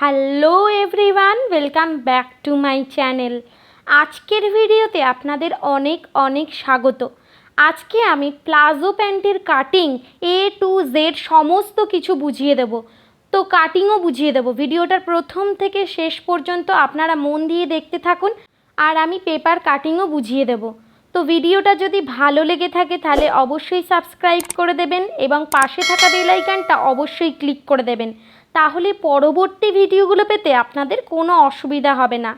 Hello everyone welcome back to my channel আজকের ভিডিওতে আপনাদের অনেক অনেক স্বাগত। আজকে আমি প্লাজো প্যান্টের কাটিং এ টু জেড সমস্ত কিছু বুঝিয়ে দেব। তো কাটিংও বুঝিয়ে দেব। ভিডিওটার প্রথম থেকে শেষ পর্যন্ত আপনারা মন দিয়ে দেখতে থাকুন। আর আমি পেপার কাটিংও বুঝিয়ে দেব। তো ভিডিওটা যদি ভালো লেগে থাকে তাহলে অবশ্যই সাবস্ক্রাইব করে দেবেন এবং পাশে থাকা বেল আইকনটা অবশ্যই ক্লিক করে দেবেন। তাহলে পরবর্তী ভিডিওগুলো পেতে আপনাদের কোনো অসুবিধা হবে না।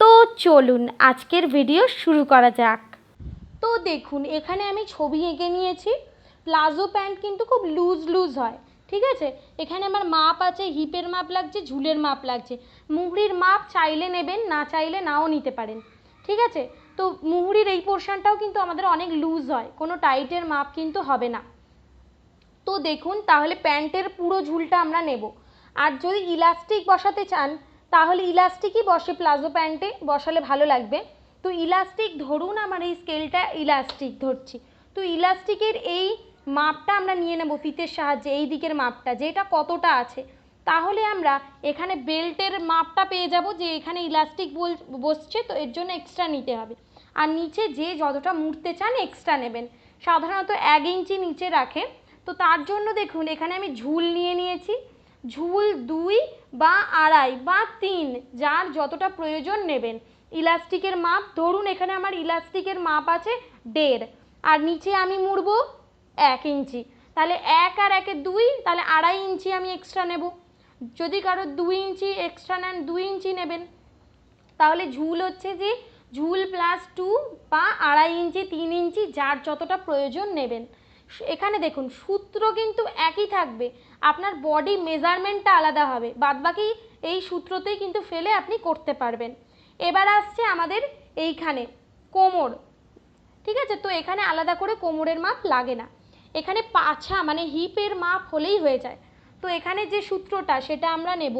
তো চলুন, আজকের ভিডিও শুরু করা যাক। তো দেখুন, এখানে আমি ছবি এঁকে নিয়েছি। প্লাজো প্যান্ট কিন্তু খুব লুজ লুজ হয়, ঠিক আছে? এখানে আমার মাপ আছে, হিপের মাপ লাগছে, ঝুলের মাপ লাগছে। মুহুরির মাপ চাইলে নেবেন, না চাইলে নাও নিতে পারেন, ঠিক আছে? তো মুহুরির এই পোর্শনটাও কিন্তু আমাদের অনেক লুজ হয়। কোনো টাইটের মাপ কিন্তু হবে না। তো দেখুন, তাহলে প্যান্টের পুরো ঝুলটা আমরা নেব। আর যদি ইলাস্টিক বসাতে চান, তাহলে ইলাস্টিকই বসে প্লাজো প্যান্টে, বসালে ভালো লাগবে। তো ইলাস্টিক ধরুন আমার এই স্কেলটা ইলাস্টিক ধরছি। তো ইলাস্টিকের এই মাপটা আমরা নিয়ে নেব ফিতের সাহায্যে, এই দিকের মাপটা যেটা কতটা আছে। তাহলে আমরা এখানে বেল্টের মাপটা পেয়ে যাব যে এখানে ইলাস্টিক বসছে, তো এর জন্য এক্সট্রা নিতে হবে। আর নিচে যে যতটা মুড়তে চান এক্সট্রা নেবেন। সাধারণত এক ইঞ্চি নিচে রাখে তো তার জন্য দেখুন, এখানে আমি ঝুল নিয়ে নিয়েছি। ঝুল দুই বা আড়াই বা তিন, যার যতটা প্রয়োজন নেবেন। ইলাস্টিকের মাপ, ধরুন এখানে আমার ইলাস্টিকের মাপ আছে দেড়, আর নিচে আমি মুড়বো এক ইঞ্চি। তাহলে এক আর একে দুই, তাহলে আড়াই ইঞ্চি আমি এক্সট্রা নেব। যদি কারও দুই ইঞ্চি এক্সট্রা নেন, দুই ইঞ্চি নেবেন। তাহলে ঝুল হচ্ছে যে, ঝুল প্লাস টু বা আড়াই ইঞ্চি, তিন ইঞ্চি, যার যতটা প্রয়োজন নেবেন। এখানে দেখুন, সূত্র কিন্তু একই থাকবে। আপনার বডি মেজারমেন্টটা আলাদা হবে। বাদবাকি এই সূত্রতেই কিন্তু ফেলে আপনি করতে পারবেন। এবার আসছে আমাদের এইখানে, কোমর। ঠিক আছে? তো এখানে আলাদা করে কোমরের মাপ লাগে না। এখানে পাছা মানে হিপের মাপ হলেই হয়ে যায়। তো এখানে যে সূত্রটা, সেটা আমরা নেব।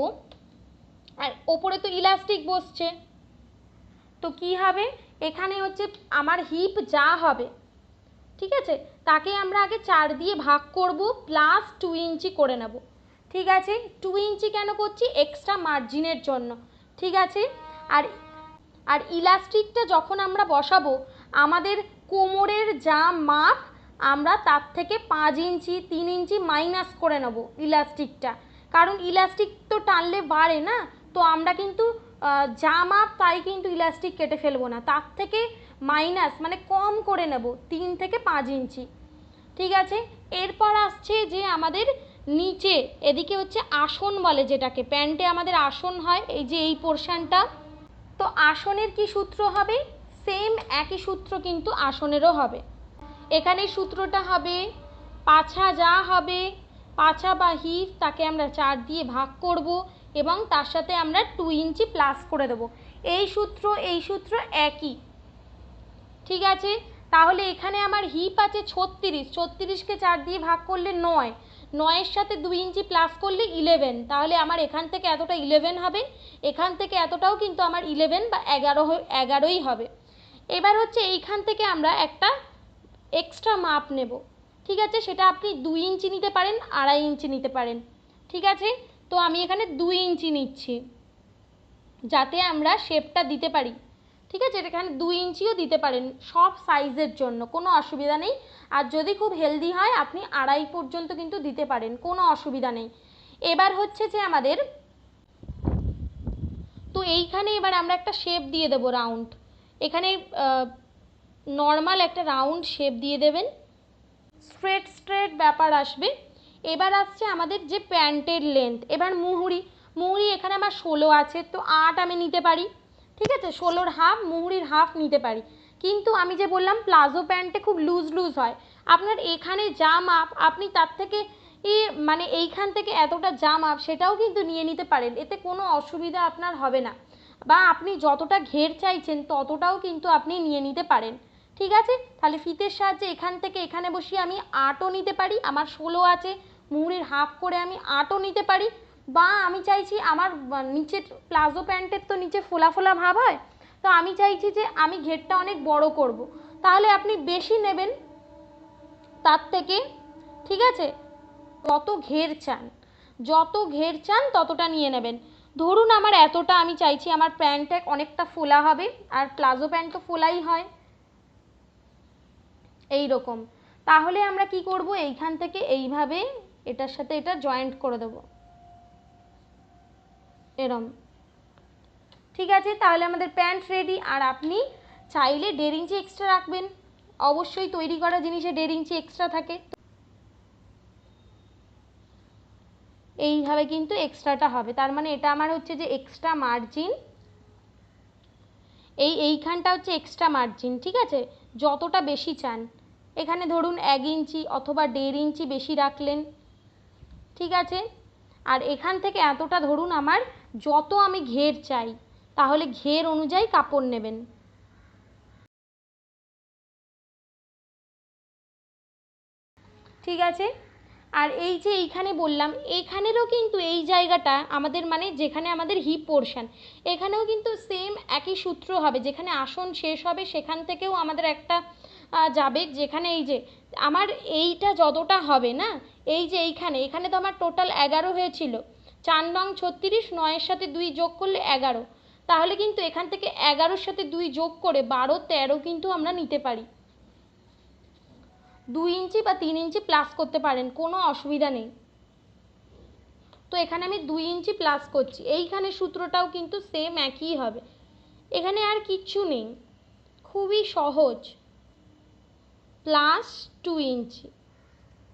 আর ওপরে তো ইলাস্টিক বসছে। তো কি হবে? এখানে হচ্ছে আমার হিপ যা হবে, ঠিক আছে? তাকে আমরা আগে চার দিয়ে ভাগ করব প্লাস টু ইঞ্চি করে নেব। ঠিক আছে? টু ইঞ্চি কেন করছি? এক্সট্রা মার্জিনের জন্য। ঠিক আছে? আর আর ইলাস্টিকটা যখন আমরা বসাবো, আমাদের কোমরের যা মাপ আমরা তার থেকে পাঁচ ইঞ্চি, তিন ইঞ্চি মাইনাস করে নেব ইলাস্টিকটা কারণ ইলাস্টিক তো টানলে বাড়ে না, তো আমরা কিন্তু মাপ তাই কিন্তু ইলাস্টিক কেটে ফেলব না। তার থেকে মাইনাস মানে কম করে নেব, তিন থেকে পাঁচ ইঞ্চি। ঠিক আছে? এরপর আসছে যে আমাদের নিচে, এদিকে হচ্ছে আসন বলে যেটাকে। প্যান্টে আমাদের আসন হয়, এই যে এই পোর্শনটা তো আসনের কি সূত্র হবে? সেম একই সূত্র কিন্তু আসনেরও হবে। এখানে সূত্রটা হবে পাছা যা হবে, পাছা বা হিপ তাকে আমরা চার দিয়ে ভাগ করব এবং তার সাথে আমরা টু ইঞ্চি প্লাস করে দেবো। এই সূত্র এই সূত্র একই। ঠিক আছে? তাহলে এখানে আমার হিপ আছে ছত্রিশ। ছত্রিশকে চার দিয়ে ভাগ করলে নয়। নয়ের সাথে দুই ইঞ্চি প্লাস করলে ইলেভেন তাহলে আমার এখান থেকে এতটা ইলেভেন হবে। এখান থেকে এতটাও কিন্তু আমার ইলেভেন বা এগারো এগারোই হবে। এবার হচ্ছে এইখান থেকে আমরা একটা এক্সট্রা মাপ নেব। ঠিক আছে? সেটা আপনি দুই ইঞ্চি নিতে পারেন, আড়াই ইঞ্চি নিতে পারেন। ঠিক আছে? তো আমি এখানে দুই ইঞ্চি নিচ্ছি, যাতে আমরা শেপটা দিতে পারি। ঠিক আছে? এখানে দুই ইঞ্চিও দিতে পারেন সব সাইজের জন্য, কোনো অসুবিধা নেই। আর যদি খুব হেলদি হয়, আপনি আড়াই পর্যন্ত কিন্তু দিতে পারেন, কোনো অসুবিধা নেই। এবার হচ্ছে যে আমাদের, তো এইখানে এবার আমরা একটা শেপ দিয়ে দেবো রাউন্ড এখানে নর্মাল একটা রাউন্ড শেপ দিয়ে দেবেন। স্ট্রেট স্ট্রেট ব্যাপার আসবে। এবার আসছে আমাদের যে প্যান্টের লেন্থ এবার মুহুরি মুহুরি এখানে আমার ষোলো আছে, তো আট আমি নিতে পারি। ঠিক আছে? ষোলোর হাফ মুহুরির হাফ নিতে পারি। কিন্তু আমি যে বললাম, প্লাজো প্যান্টে খুব লুজ লুজ হয়। আপনার এখানে যা মাপ, আপনি তার থেকে ই মানে এইখান থেকে এতটা যা মাপ, সেটাও কিন্তু নিয়ে নিতে পারেন। এতে কোনো অসুবিধা আপনার হবে না। বা আপনি যতটা ঘের চাইছেন, ততটাও কিন্তু আপনি নিয়ে নিতে পারেন। ঠিক আছে? তাহলে ফিতের সাহায্যে এখান থেকে এখানে বসিয়ে আমি আটও নিতে পারি। আমার ষোলো আছে মুহুরির হাফ করে আমি আটও নিতে পারি। বা আমি চাইছি আমার নিচের প্লাজো প্যান্টের তো নিচে ফোলা ফোলা ভাব হয়। তো আমি চাইছি যে আমি ঘেরটা অনেক বড় করব। তাহলে আপনি বেশি নেবেন তার থেকে, ঠিক আছে? যত ঘের চান, যত ঘের চান ততটা নিয়ে নেবেন। ধরুন আমার এতটা আমি চাইছি, আমার প্যান্টটা অনেকটা ফোলা হবে, আর প্লাজো প্যান্ট তো ফোলাই হয়। এই রকম তাহলে আমরা কি করব? এইখান থেকে এইভাবে এটার সাথে এটা জয়েন্ট করে দেবো। এরম। ঠিক আছে, তাহলে আমাদের প্যান্ট রেডি আর আপনি চাইলে দেড় ইঞ্চি এক্সট্রা রাখবেন। অবশ্যই তৈরি করা জিনিসে দেড় ইঞ্চি এক্সট্রা থাকে। এইভাবে কিন্তু এক্সট্রাটা হবে। তার মানে এটা আমার হচ্ছে যে এক্সট্রা মার্জিন এই, এইখানটা হচ্ছে এক্সট্রা মার্জিন ঠিক আছে? যতটা বেশি চান। এখানে ধরুন এক ইঞ্চি অথবা দেড় ইঞ্চি বেশি রাখলেন। ঠিক আছে? আর এখান থেকে এতটা ধরুন আমার যত আমি ঘের চাই, তাহলে ঘের অনুযায়ী কাপড় নেবেন। ঠিক আছে? আর এই যে এইখানে বললাম, এইখানেরও কিন্তু এই জায়গাটা আমাদের মানে যেখানে আমাদের হিপ পোর্শন এখানেও কিন্তু সেম একই সূত্র হবে। যেখানে আসন শেষ হবে, সেখান থেকেও আমাদের একটা যাবে। যেখানে এই যে, আমার এইটা যতটা হবে না, এই যে এইখানে, এখানে তো আমার টোটাল এগারো হয়েছিল। চার নং ছত্রিশ, নয়ের সাথে দুই যোগ করলে এগারো। তাহলে কিন্তু এখান থেকে এগারোর সাথে দুই যোগ করে বারো, তেরো কিন্তু আমরা নিতে পারি। দুই ইঞ্চি বা তিন ইঞ্চি প্লাস করতে পারেন, কোনো অসুবিধা নেই। তো এখানে আমি দুই ইঞ্চি প্লাস করছি। এইখানে সূত্রটাও কিন্তু সেম একই হবে। এখানে আর কিচ্ছু নেই। খুবই সহজ। Plus two inch.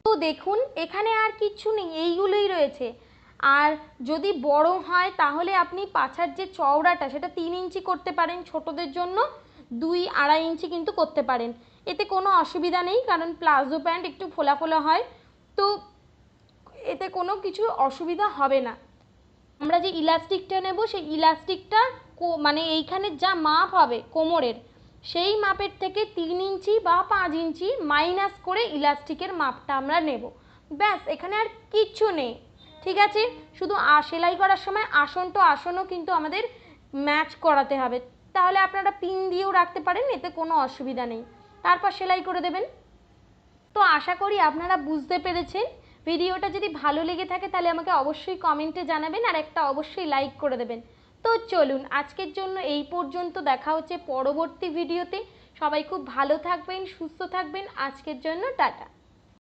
তো দেখুন, এখানে আর কিচ্ছু নেই, এইগুলোই রয়েছে। আর যদি বড় হয়, তাহলে আপনি পাছার যে চওড়াটা, সেটা তিন ইঞ্চি করতে পারেন ছোটদের জন্য। দুই আড়াই ইঞ্চি কিন্তু করতে পারেন। এতে কোনো অসুবিধা নেই, কারণ প্লাজো প্যান্ট একটু ফোলা ফোলা হয়। তো এতে কোনো কিছু অসুবিধা হবে না। আমরা যে ইলাস্টিকটা নেব, সেই ইলাস্টিকটা মানে এইখানে যা মাপ হবে কোমরের, সেই মাপের থেকে তিন ইঞ্চি বা পাঁচ ইঞ্চি মাইনাস করে ইলাস্টিকের মাপটা আমরা নেব। ব্যাস, এখানে আর কিচ্ছু নেই, ঠিক আছে? শুধু সেলাই করার সময় আসন তো আসনও কিন্তু আমাদের ম্যাচ করাতে হবে। তাহলে আপনারা পিন দিয়েও রাখতে পারেন, এতে কোনো অসুবিধা নেই। তারপর সেলাই করে দেবেন। তো আশা করি আপনারা বুঝতে পেরেছেন। ভিডিওটা যদি ভালো লেগে থাকে তাহলে আমাকে অবশ্যই কমেন্টে জানাবেন আর একটা অবশ্যই লাইক করে দেবেন। তো চলুন, আজকের জন্য এই পর্যন্ত দেখা হচ্ছে পরবর্তী ভিডিওতে। সবাই খুব ভালো থাকবেন, সুস্থ থাকবেন। আজকের জন্য টাটা।